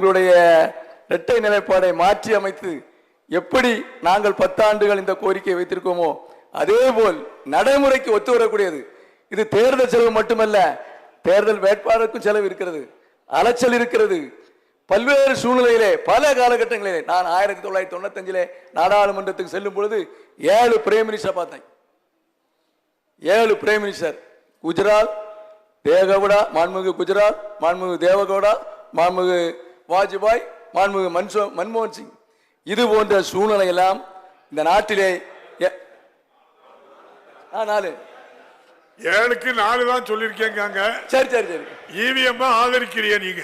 உங்களுடைய இரட்டை நிலைப்பாடை மாற்றி அமைத்து எப்படி நாங்கள் பத்தாண்டுகள் இந்த கோரிக்கையை வைத்திருக்கோமோ அதே போல் நடைமுறைக்கு ஒத்து வரக்கூடியது. இது தேர்தல் செலவு மட்டுமல்ல தேர்தல் வேட்பாளருக்கும் செலவு இருக்கிறது அலைச்சல் இருக்கிறது. பல்வேறு சூழ்நிலையிலே பல காலகட்டங்களிலே நான் ஆயிரத்தி தொள்ளாயிரத்தி தொண்ணூத்தஞ்சிலே நாடாளுமன்றத்துக்கு செல்லும் பொழுது ஏழு பிரைம் மினிஸ்டர் பார்த்தேன். ஏழு பிரைம் மினிஸ்டர் குஜராத் தேவகவுடா மாண்புமிகு குஜராத் மாண்புமிகு தேவகவுடா மாண்புமிகு வாஜ்பாய் மாண்புமிகு மன்சோ மன்மோகன் சிங். இது போன்ற சூழ்நிலை எல்லாம் இந்த நாட்டிலே நாலு. ஏழுக்கு நாலு தான் சொல்லிருக்கேங்க சரி சரி சரி. இவிஎம் ஆதரிக்கிறிய நீங்க.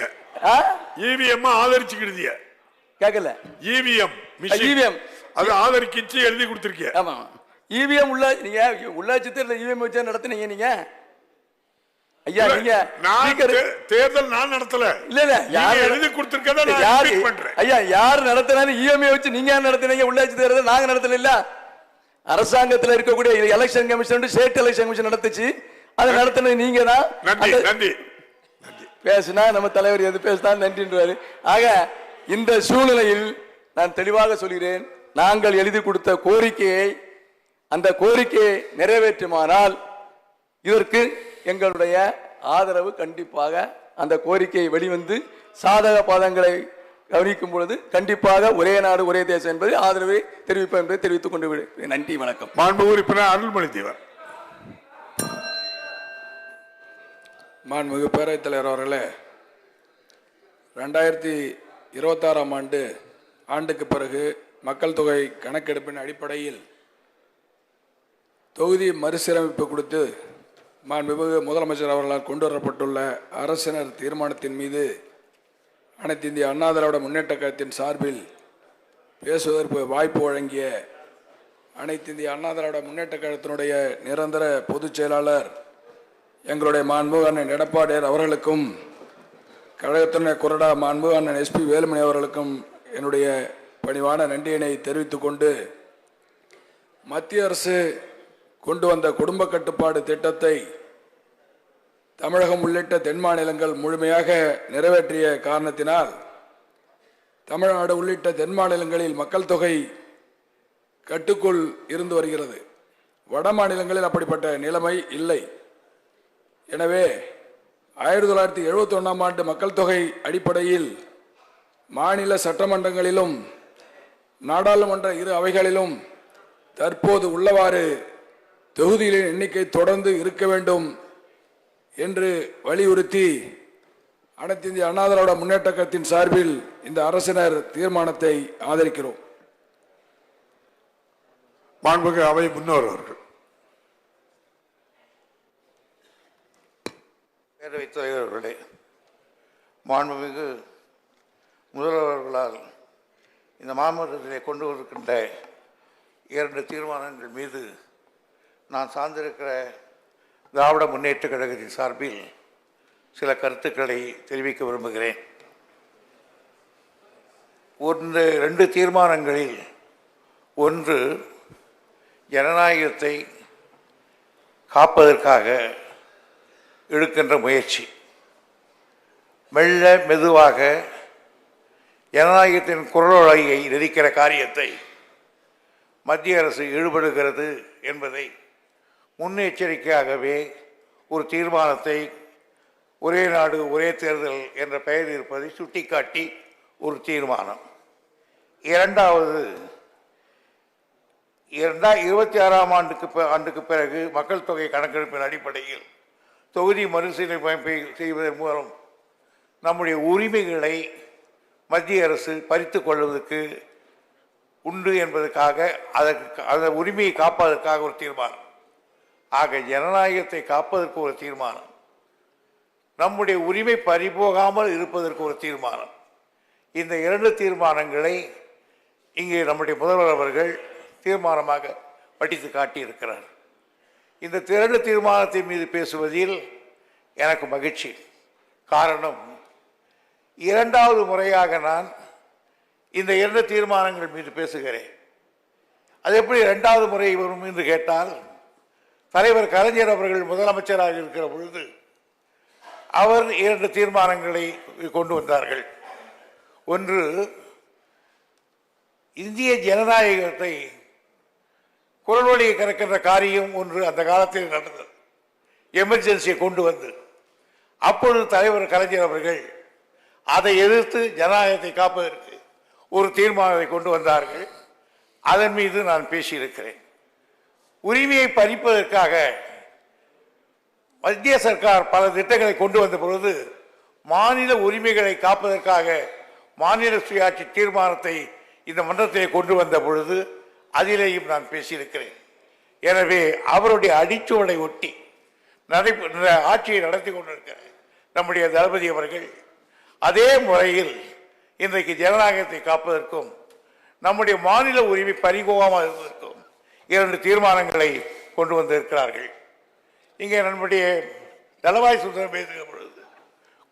இவிஎம் ஆதரிச்சுக்கிடுதிய. கேட்கல இவிஎம் EVM. அது ஆதரிக்கிச்சு எழுதி கொடுத்திருக்கிய. ஆமா இவிஎம் உள்ள நீங்க உள்ளாட்சி தேர்தல் இவிஎம் வச்சு நடத்துனீங்க நீங்க. ஐயா நீங்க நான் தேர்தல் நான் நடத்தல. இல்ல இல்ல யார் எழுதி கொடுத்திருக்கத நான் யாரு பண்றேன். ஐயா யார் நடத்தினாலும் இஎம்ஐ வச்சு நீங்க நடத்துனீங்க? உள்ளாட்சி தேர்தல் நாங்க நடத்தல இல்ல அரசாங்கத்துல இருக்கக்கூடிய election commission state election commission நடத்துச்சு. அதை நடத்தினது நீங்க தான் நன்றி நன்றி. பேசினா நம்ம தலைவர் எது பேசினா நன்றின்றாரு. ஆக இந்த சூழ்நிலையில் நான் தெளிவாக சொல்கிறேன். நாங்கள் எழுதி கொடுத்த கோரிக்கையை அந்த கோரிக்கையை நிறைவேற்றுமானால் இதற்கு எங்களுடைய ஆதரவு கண்டிப்பாக அந்த கோரிக்கையை வெளிவந்து சாதக பாதங்களை கவனிக்கும் பொழுது கண்டிப்பாக ஒரே நாடு ஒரே தேசம் என்பதை ஆதரவை தெரிவிப்பேன் என்பதை தெரிவித்துக் கொண்டு விடு- நன்றி வணக்கம். மாண்பு உறுப்பினர் அருள்மொழி தேவர் மாண்புமிகு பேரவைத் தலைவர் அவர்களே ரெண்டாயிரத்தி இருபத்தாறாம் ஆண்டு ஆண்டுக்கு பிறகு மக்கள் தொகை கணக்கெடுப்பின் அடிப்படையில் தொகுதி மறுசீரமைப்பு கொடுத்து மாண்புமிகு முதலமைச்சர் அவர்களால் கொண்டு வரப்பட்டுள்ள அரசினர் தீர்மானத்தின் மீது அனைத்து இந்திய அண்ணா திராவிட முன்னேற்ற கழகத்தின் சார்பில் பேசுவதற்கு வாய்ப்பு வழங்கிய அனைத்து இந்திய அண்ணா திராவிட முன்னேற்ற கழகத்தினுடைய நிரந்தர பொதுச் செயலாளர் எங்களுடைய மாண்பு அண்ணன் எடப்பாடியார் அவர்களுக்கும் கழகத்தினுடைய குரடா மாண்பு அண்ணன் எஸ்பி வேலுமணி அவர்களுக்கும் என்னுடைய பணிவான நன்றியினை தெரிவித்துக் கொண்டு மத்திய அரசு கொண்டு வந்த குடும்ப கட்டுப்பாடு திட்டத்தை தமிழகம் உள்ளிட்ட தென் மாநிலங்கள் முழுமையாக நிறைவேற்றிய காரணத்தினால் தமிழ்நாடு உள்ளிட்ட தென் மாநிலங்களில் மக்கள் தொகை கட்டுக்குள் இருந்து வருகிறது. வட மாநிலங்களில் அப்படிப்பட்ட நிலைமை இல்லை. எனவே ஆயிரத்தி தொள்ளாயிரத்தி எழுபத்தி ஒன்றாம் ஆண்டு மக்கள் தொகை அடிப்படையில் மாநில சட்டமன்றங்களிலும் நாடாளுமன்ற இரு அவைகளிலும் தற்போது உள்ளவாறு தொகுதிகளின் எண்ணிக்கை தொடர்ந்து இருக்க வேண்டும் என்று வலியுறுத்தி அனைத்து இந்திய அண்ணா திராவிட முன்னேற்ற கழகத்தின் சார்பில் இந்த அரசினர் தீர்மானத்தை ஆதரிக்கிறோம். மாண்புமிகு அவை முன்னோர் அவர்கள். பேரவைத் தலைவர்களே மாண்புமிகு முதல்வர்களால் இந்த மாமன்றத்திலே கொண்டு வந்திருக்கின்ற இரண்டு தீர்மானங்கள் மீது நான் சார்ந்திருக்கிற திராவிட முன்னேற்றக் கழகத்தின் சார்பில் சில கருத்துக்களை தெரிவிக்க விரும்புகிறேன். ஒன்று ரெண்டு தீர்மானங்களில் ஒன்று ஜனநாயகத்தை காப்பதற்காக எடுக்கின்ற முயற்சி. மெல்ல மெதுவாக ஜனநாயகத்தின் குரலொலையை நெரிக்கிற காரியத்தை மத்திய அரசு ஈடுபடுகிறது என்பதை முன்னெச்சரிக்கையாகவே ஒரு தீர்மானத்தை ஒரே நாடு ஒரே தேர்தல் என்ற பெயர் இருப்பதை சுட்டிக்காட்டி ஒரு தீர்மானம். இரண்டாவது இரண்டா இருபத்தி ஆறாம் ஆண்டுக்கு ஆண்டுக்கு பிறகு மக்கள் தொகை கணக்கெடுப்பின் அடிப்படையில் தொகுதி மறுசீரமைப்பை செய்வதன் மூலம் நம்முடைய உரிமைகளை மத்திய அரசு பறித்து கொள்வதற்கு உண்டு என்பதற்காக அதற்கு அந்த உரிமையை காப்பதற்காக ஒரு தீர்மானம். ஆக ஜனநாயகத்தை காப்பதற்கு ஒரு தீர்மானம். நம்முடைய உரிமை பறிபோகாமல் இருப்பதற்கு ஒரு தீர்மானம். இந்த இரண்டு தீர்மானங்களை இங்கே நம்முடைய முதல்வர் அவர்கள் தீர்மானமாக படித்து காட்டியிருக்கிறார். இந்த இரண்டு தீர்மானத்தின் மீது பேசுவதில் எனக்கு மகிழ்ச்சி. காரணம் இரண்டாவது முறையாக நான் இந்த இரண்டு தீர்மானங்கள் மீது பேசுகிறேன். அது எப்படி இரண்டாவது முறை வரும் என்று கேட்டால் தலைவர் கலைஞர் அவர்கள் முதலமைச்சராக இருக்கிற பொழுது அவர் இரண்டு தீர்மானங்களை கொண்டு வந்தார்கள். ஒன்று இந்திய ஜனநாயகத்தை குரல் வழியை கறக்கின்ற காரியம் ஒன்று அந்த காலத்தில் நடந்தது. எமர்ஜென்சியை கொண்டு வந்து. அப்பொழுது தலைவர் கலைஞர் அவர்கள் அதை எதிர்த்து ஜனநாயகத்தை காப்பதற்கு ஒரு தீர்மானத்தை கொண்டு வந்தார்கள். அதன் மீது நான் பேசியிருக்கிறேன். உரிமையை பறிப்பதற்காக மத்திய சர்க்கார் பல திட்டங்களை கொண்டு வந்த பொழுது மாநில உரிமைகளை காப்பதற்காக மாநில சுயாட்சி தீர்மானத்தை இந்த மன்றத்திலே கொண்டு வந்த பொழுது அதிலேயும் நான் பேசியிருக்கிறேன். எனவே அவருடைய அடிச்சுவடை ஒட்டி நடை ஆட்சியை நடத்தி கொண்டிருக்கிற நம்முடைய தளபதி அவர்கள் அதே முறையில் இன்றைக்கு ஜனநாயகத்தை காப்பதற்கும் நம்முடைய மாநில உரிமை பறிபோகமாக இருப்பதற்கும் இரண்டு தீர்மானங்களை கொண்டு வந்திருக்கிறார்கள். இங்கே நம்முடைய தளவாய் சுந்தரம் பேசுகிற பொழுது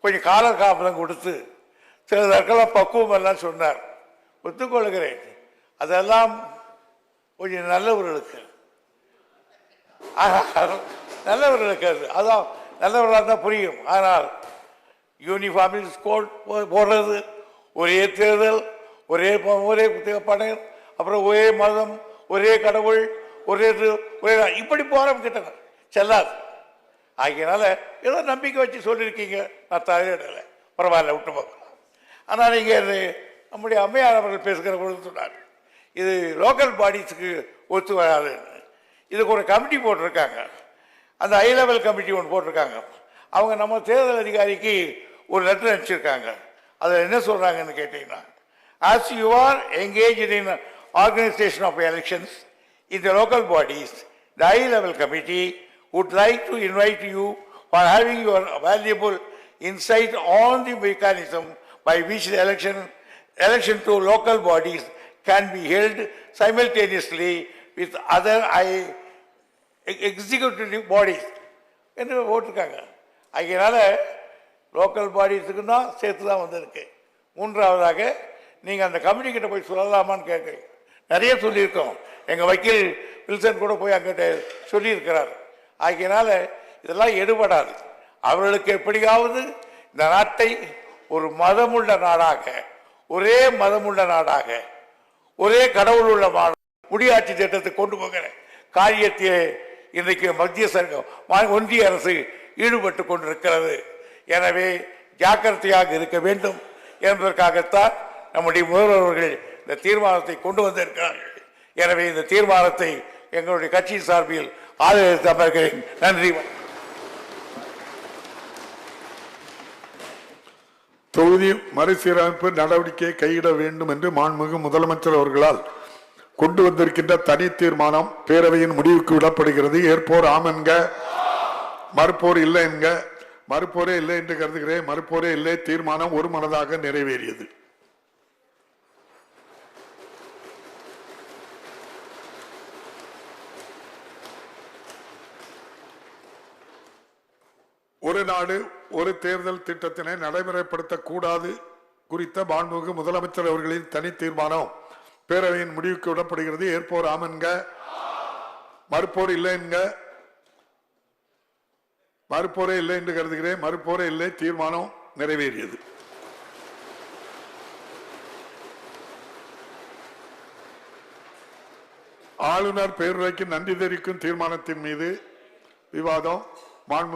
கொஞ்சம் கால காப்பதம் கொடுத்து சிலதற்கெல்லாம் பக்குவம் எல்லாம் சொன்னார். ஒத்துக்கொள்கிறேன். அதெல்லாம் கொஞ்சம் நல்லவர்களுக்கு. ஆனால் நல்லவர்களுக்கு அது. அதான் நல்லவர்களாக இருந்தால் புரியும். ஆனால் யூனிஃபார்மில் ஸ்கோல் போடுறது. ஒரே தேர்தல் ஒரே ஒரே படம் அப்புறம் ஒரே மதம் ஒரே கடவுள் ஒரே இது, ஒரே இப்படி போகிறோம் கிட்ட செல்லாது. ஆகியனால ஏதோ நம்பிக்கை வச்சு சொல்லியிருக்கீங்க. நான் தலையிடலை. பரவாயில்ல விட்டு போகலாம் ஆனால் நீங்கள் இது நம்முடைய அம்மையார் அவர்கள் பேசுகிற பொழுது சொன்னார் இது லோக்கல் பாடிஸுக்கு ஒத்து வராதுன்னு இதுக்கு ஒரு கமிட்டி போட்டிருக்காங்க. அந்த ஹை லெவல் கமிட்டி ஒன்று போட்டிருக்காங்க. அவங்க நம்ம தேர்தல் அதிகாரிக்கு ஒரு லெட்டர் அனுப்பிச்சிருக்காங்க. அதில் என்ன சொல்கிறாங்கன்னு கேட்டிங்கன்னா as you are engage in organization of elections in the local bodies, the high level committee would like to invite you for having your valuable insight on the mechanism by which the election, election to local bodies can be held simultaneously with other high executive bodies என்று போட்டிருக்காங்க அதனால local பாடிஸுக்கு தான் சேர்த்து தான் வந்திருக்கு மூன்றாவதாக நீங்கள் அந்த கமிட்டி கிட்ட போய் சொல்லலாமான்னு கேட்குறீங்க நிறைய சொல்லியிருக்கோம். எங்கள் வக்கீல் வில்சன் கூட போய் அங்கிட்ட சொல்லியிருக்கிறார். ஆகையினால இதெல்லாம் எடுபடாது. அவர்களுக்கு எப்படியாவது இந்த நாட்டை ஒரு மதமுள்ள நாடாக ஒரே மதமுள்ள நாடாக ஒரே கடவுள் உள்ள மா- முடியாட்சி திட்டத்தை கொண்டு போகிற காரியத்தை இன்றைக்கு மத்திய சங்கம் ஒன்றிய அரசு ஈடுபட்டு கொண்டிருக்கிறது. எனவே ஜாக்கிரதையாக இருக்க வேண்டும் என்பதற்காகத்தான் நம்முடைய முதல்வர்கள் இந்த தீர்மானத்தை கொண்டு வந்திருக்கிறார்கள் எனவே இந்த தீர்மானத்தை எங்களுடைய கட்சியின் சார்பில் ஆதரவு அமர்கிறேன். நன்றி. தொகுதி மறுசீரமைப்பு நடவடிக்கையை கையிட வேண்டும் என்று மாண்புமிகு முதலமைச்சர் அவர்களால் கொண்டு வந்திருக்கின்ற தனி தீர்மானம் பேரவையின் முடிவுக்கு விடப்படுகிறது. ஏற்போர் ஆம் என்க மறுப்போர் இல்லை என்க மறுப்போரே இல்லை என்று கருதுகிறேன். மறுப்போரே இல்லை. தீர்மானம் ஒரு மனதாக நிறைவேறியது. ஒரு நாடு ஒரு தேர்தல் திட்டத்தினை நடைமுறைப்படுத்தக்கூடாது குறித்த மாண்புமிகு முதலமைச்சர் அவர்களின் தனி தீர்மானம். பேரவையின் முடிவுக்கு விடப்படுகிறது. ஏற்போர் ஆம் என்க மறுப்போர் இல்லை என்க மறுப்போரே இல்லை என்று கருதுகிறேன். மறுப்போரே இல்லை தீர்மானம் நிறைவேறியது. ஆளுநர் பேருரைக்கு நன்றி தெரிவிக்கும் தீர்மானத்தின் மீது விவாதம். மாண்பு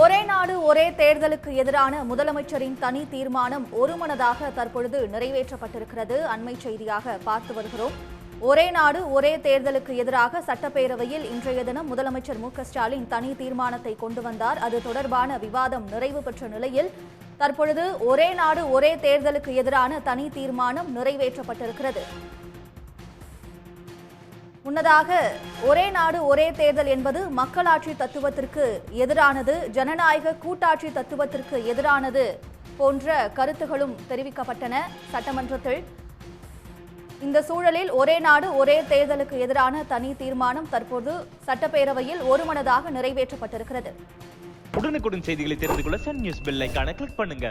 ஒரே நாடு ஒரே தேர்தலுக்கு எதிரான முதலமைச்சரின் தனி தீர்மானம் ஒருமனதாக தற்பொழுது நிறைவேற்றப்பட்டிருக்கிறது. அண்மை செய்தியாக பார்த்து வருகிறோம். ஒரே நாடு ஒரே தேர்தலுக்கு எதிராக சட்டப்பேரவையில் இன்றைய தினம் முதலமைச்சர் மு ஸ்டாலின் தனி தீர்மானத்தை கொண்டு வந்தார். அது தொடர்பான விவாதம் நிறைவு பெற்ற நிலையில் தற்பொழுது ஒரே நாடு ஒரே தேர்தலுக்கு எதிரான தனி தீர்மானம் நிறைவேற்றப்பட்டிருக்கிறது. முன்னதாக ஒரே நாடு ஒரே தேர்தல் என்பது மக்களாட்சி தத்துவத்திற்கு எதிரானது ஜனநாயக கூட்டாட்சி தத்துவத்திற்கு எதிரானது போன்ற கருத்துகளும் தெரிவிக்கப்பட்டன. சட்டமன்றத்தில் இந்த சூழலில் ஒரே நாடு ஒரே தேர்தலுக்கு எதிரான தனி தீர்மானம் தற்போது சட்டப்பேரவையில் ஒருமனதாக நிறைவேற்றப்பட்டிருக்கிறது. உடனுக்குடன் செய்திகளை தெரிந்து கொள்ள சன் நியூஸ் பெல் கிளிக் பண்ணுங்க.